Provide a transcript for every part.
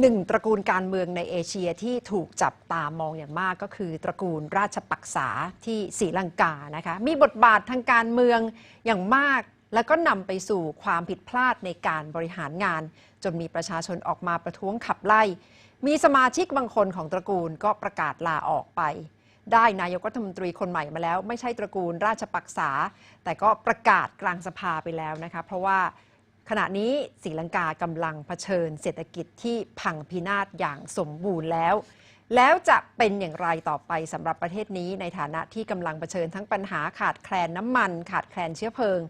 หนึ่งตระกูลการเมืองในเอเชียที่ถูกจับตามองอย่างมากก็คือ ตระกูลราชปักษาที่ศรีลังกานะคะมีบทบาททางการเมืองอย่างมาก แล้วก็นำไปสู่ความผิดพลาดในการบริหารงาน จนมีประชาชนออกมาประท้วงขับไล่ มีสมาชิกบางคนของตระกูลก็ประกาศลาออกไป ได้นายกรัฐมนตรีคนใหม่มาแล้ว ไม่ใช่ตระกูลราชปักษา แต่ก็ประกาศกลางสภาไปแล้วนะคะเพราะว่า ขณะนี้ศรีลังกากำลังเผชิญเศรษฐกิจที่พังพินาศอย่างสมบูรณ์แล้ว แล้วจะเป็นอย่างไรต่อไปสำหรับประเทศนี้ ในฐานะที่กำลังเผชิญทั้งปัญหาขาดแคลนน้ำมัน ขาดแคลนเชื้อเพลิง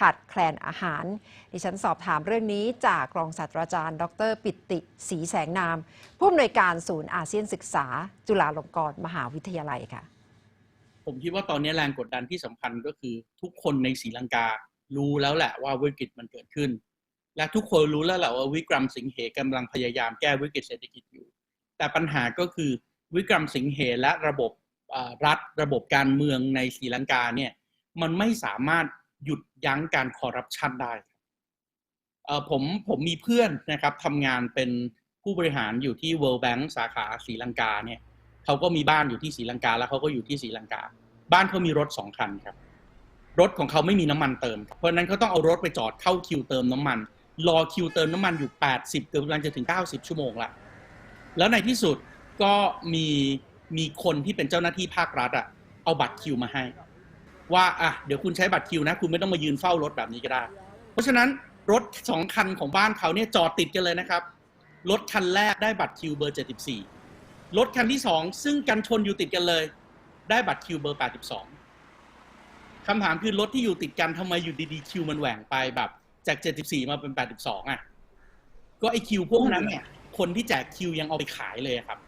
ขาดแคลนอาหาร ดิฉันสอบถามเรื่องนี้จากรองศาสตราจารย์ ดร ปิติศรีแสงนาม ผู้อำนวยการศูนย์อาเซียนศึกษา จุฬาลงกรณ์มหาวิทยาลัยค่ะ ผมคิดว่าตอนนี้แรงกดดันที่สำคัญก็คือทุกคนในศรีลังกา รู้แล้วแหละว่าวิกฤตมันเกิดขึ้น และทุกคนรู้แล้วแหละว่าวิกรมสิงเหกำลังพยายามแก้วิกฤตเศรษฐกิจอยู่ แต่ปัญหาก็คือวิกรมสิงเหและระบบรัฐระบบการเมืองในศรีลังกาเนี่ยมันไม่สามารถหยุดยั้งการคอร์รัปชันได้ผมผมมีเพื่อนนะครับทำงานเป็นผู้บริหารอยู่ที่ World Bank สาขาศรีลังกาเนี่ยเขาก็มีบ้านอยู่ที่ศรีลังกา แล้วเขาก็อยู่ที่ศรีลังกา บ้านเขามีรถสองคันครับ รถของเขาไม่มีน้ำมันเติม เพราะนั้นเขาต้องเอารถไปจอดเข้าคิวเติมน้ำมัน รอคิวเติมน้ำมันอยู่ 80เกือบกำลังจะถึง 90 ชั่วโมงละแล้วในที่สุดก็มีมีคนที่เป็นเจ้าหน้าที่ภาครัฐอะเอาบัตรคิวมาให้ ว่าอะเดี๋ยวคุณใช้บัตรคิวนะ คุณไม่ต้องมายืนเฝ้ารถแบบนี้ก็ได้ เพราะฉะนั้นรถสองคันของบ้านเขาเนี่ยจอดติดกันเลยนะครับรถคันแรกได้บัตรคิวเบอร์ 74รถคันที่สองซึ่งกันชนอยู่ติดกันเลย ได้บัตรคิวเบอร์ 82 คำถามคือรถที่อยู่ติดกันทำไมอยู่ดีๆคิวมันแหว่งไปแบบ จาก 74 มาเป็น 82 อะ ก็ไอคิวพวกนั้นเนี่ย คนที่แจกคิวยังเอาไปขายเลยครับ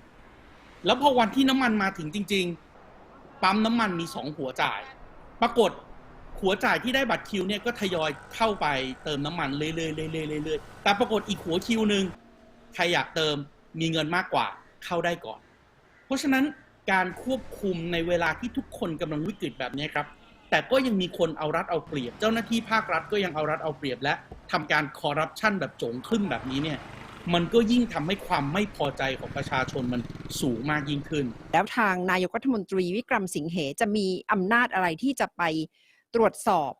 แล้วพอวันที่น้ำมันมาถึงจริง ๆ ปั๊มน้ำมันมีสองหัวจ่าย ปรากฏหัวจ่ายที่ได้บัตรคิวเนี่ยก็ทยอยเข้าไปเติมน้ำมันเรื่อยๆเรื่อยๆเรื่อยๆแต่ปรากฏอีกหัวคิวหนึ่งใครอยากเติมมีเงินมากกว่าเข้าได้ก่อน เพราะฉะนั้นการควบคุมในเวลาที่ทุกคนกำลังวิกฤตแบบนี้ครับ แต่ก็ยังมีคนเอารัดเอาเปรียบ เจ้าหน้าที่ภาครัฐก็ยังเอารัดเอาเปรียบ และทำการคอร์รัปชันแบบโจงครึ่มแบบนี้เนี่ยมันก็ยิ่งทำให้ความไม่พอใจของประชาชนมันสูงมากยิ่งขึ้น แล้วทางนายกรัฐมนตรีวิกรมสิงเหจะมีอำนาจอะไรที่จะไปตรวจสอบ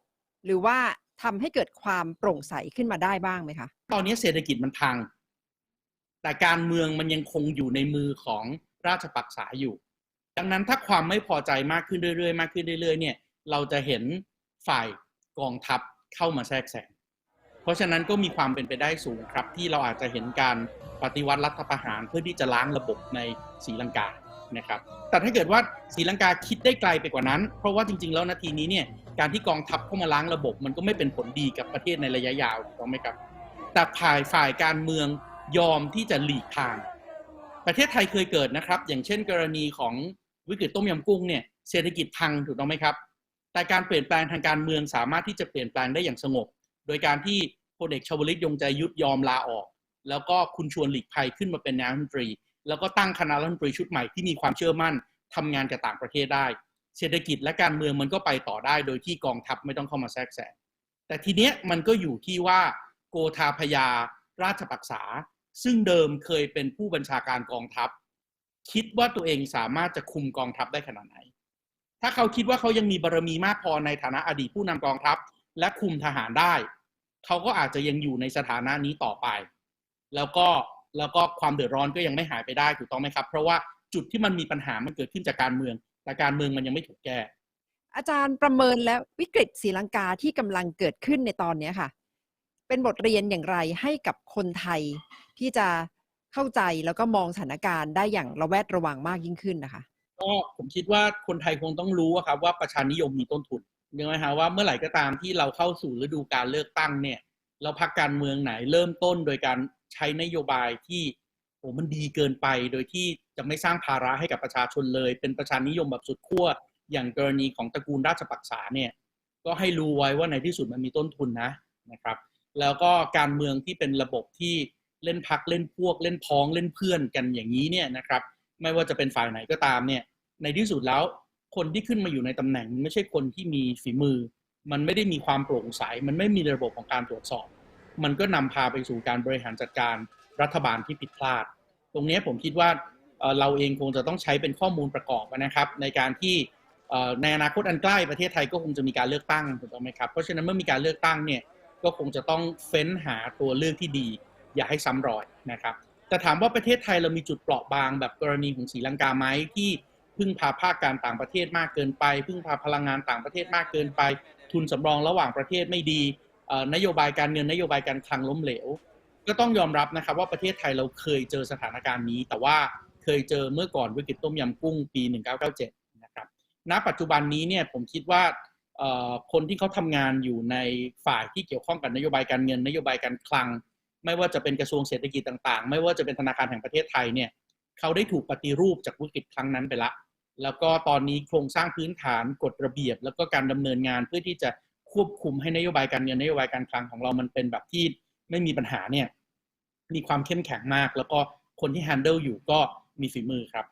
หรือว่าทำให้เกิดความโปร่งใสขึ้นมาได้บ้างไหมคะ ตอนนี้เศรษฐกิจมันพัง แต่การเมืองมันยังคงอยู่ในมือของราชปักษาอยู่ ดังนั้นถ้าความไม่พอใจมากขึ้นเรื่อยๆ มากขึ้นเรื่อยๆ เนี่ย เราจะเห็นฝ่ายกองทัพเข้ามาแทรกแซงเพราะฉะนั้นก็มีความเป็นไปได้สูงครับ ที่เราอาจจะเห็นการปฏิวัติรัฐประหารเพื่อที่จะล้างระบบในศรีลังกานะครับ แต่ถ้าเกิดว่าศรีลังกาคิดได้ไกลไปกว่านั้น เพราะว่าจริง ๆ แล้วนาทีนี้เนี่ยการที่กองทัพเข้ามาล้างระบบ มันก็ไม่เป็นผลดีกับประเทศในระยะยาวถูกต้องไหมครับ แต่ฝ่ายฝ่ายการเมืองยอมที่จะหลีกทาง ประเทศไทยเคยเกิดนะครับ อย่างเช่น กรณีของวิกฤตต้มยำกุ้งเนี่ยเศรษฐกิจพังถูกต้องไหมครับ แต่การเปลี่ยนแปลงทางการเมืองสามารถที่จะเปลี่ยนแปลงได้อย่างสงบ โดยการที่พลเอกชวลิตยงใจยุทธยอมลาออก แล้วก็คุณชวนหลีกภัยขึ้นมาเป็นนายรัฐมนตรี แล้วก็ตั้งคณะรัฐมนตรีชุดใหม่ที่มีความเชื่อมั่นทำงานกับต่างประเทศได้ เศรษฐกิจและการเมืองมันก็ไปต่อได้ โดยที่กองทัพไม่ต้องเข้ามาแทรกแซงแต่ทีเนี้ยมันก็อยู่ที่ว่าโกธาพยาราชปักษา ซึ่งเดิมเคยเป็นผู้บัญชาการกองทัพ คิดว่าตัวเองสามารถจะคุมกองทัพได้ขนาดไหน ถ้าเขาคิดว่าเขายังมีบารมีมากพอในฐานะอดีตผู้นำกองทัพ และคุมทหารได้ เขาก็อาจจะยังอยู่ในสถานะนี้ต่อไป แล้วก็แล้วก็ความเดือดร้อนก็ยังไม่หายไปได้ถูกต้องไหมครับ เพราะว่าจุดที่มันมีปัญหามันเกิดขึ้นจากการเมือง แต่การเมืองมันยังไม่ถูกแก้ อาจารย์ประเมินแล้ววิกฤตศรีลังกาที่กำลังเกิดขึ้นในตอนนี้ค่ะ เป็นบทเรียนอย่างไรให้กับคนไทยที่จะเข้าใจแล้วก็มองสถานการณ์ได้อย่างระแวดระวังมากยิ่งขึ้นนะคะ ก็ผมคิดว่าคนไทยคงต้องรู้ครับว่าประชานิยมมีต้นทุนยังไงฮะว่าเมื่อไหร่ก็ตามที่เราเข้าสู่ฤดูการเลือกตั้งเนี่ย เราพักการเมืองไหนเริ่มต้นโดยการใช้นโยบายที่โอ้มันดีเกินไปโดยที่จะไม่สร้างภาระให้กับประชาชนเลย เป็นประชานิยมแบบสุดขั้วอย่างกรณีของตระกูลราชปักษาเนี่ยก็ให้รู้ไว้ว่าในที่สุดมันมีต้นทุนนะนะครับ แล้วก็การเมืองที่เป็นระบบที่เล่นพักเล่นพวกเล่นพ้องเล่นเพื่อนกันอย่างนี้เนี่ยนะครับ ไม่ว่าจะเป็นฝ่ายไหนก็ตามเนี่ย ในที่สุดแล้ว คนที่ขึ้นมาอยู่ในตำแหน่งมันไม่ใช่คนที่มีฝีมือ มันไม่ได้มีความโปร่งใส มันไม่มีระบบของการตรวจสอบ มันก็นำพาไปสู่การบริหารจัดการรัฐบาลที่ผิดพลาด ตรงนี้ผมคิดว่าเราเองคงจะต้องใช้เป็นข้อมูลประกอบนะครับ ในการที่ในอนาคตอันใกล้ประเทศไทยก็คงจะมีการเลือกตั้งถูกต้องไหมครับ เพราะฉะนั้นเมื่อมีการเลือกตั้งเนี่ยก็คงจะต้องเฟ้นหาตัวเลือกที่ดี อย่าให้ซ้ำรอยนะครับแต่ถามว่าประเทศไทยเรามีจุดเปราะบางแบบกรณีของศรีลังกาไหมที่ พึ่งพาภาคการต่างประเทศมากเกินไป พึ่งพาพลังงานต่างประเทศมากเกินไป ทุนสำรองระหว่างประเทศไม่ดีนโยบายการเงินนโยบายการคลังล้มเหลว ก็ต้องยอมรับนะครับว่าประเทศไทยเราเคยเจอสถานการณ์นี้ แต่ว่าเคยเจอเมื่อก่อนวิกฤตต้มยำกุ้งปี 1997 นะครับ ณ ปัจจุบันนี้เนี่ยผมคิดว่าคนที่เขาทำงานอยู่ในฝ่ายที่เกี่ยวข้องกับนโยบายการเงิน นโยบายการคลัง ไม่ว่าจะเป็นกระทรวงเศรษฐกิจต่าง ๆ ไม่ว่าจะเป็นธนาคารแห่งประเทศไทยเนี่ยเขาได้ถูกปฏิรูปจากวิกฤตครั้งนั้นไปละ แล้วก็ตอนนี้โครงสร้างพื้นฐานกฎระเบียบ แล้วก็การดำเนินงานเพื่อที่จะควบคุมให้นโยบายการเงินนโยบายการคลังของเรามันเป็นแบบที่ไม่มีปัญหาเนี่ยมีความเข้มแข็งมาก แล้วก็คนที่ handle อยู่ก็มีฝีมือครับ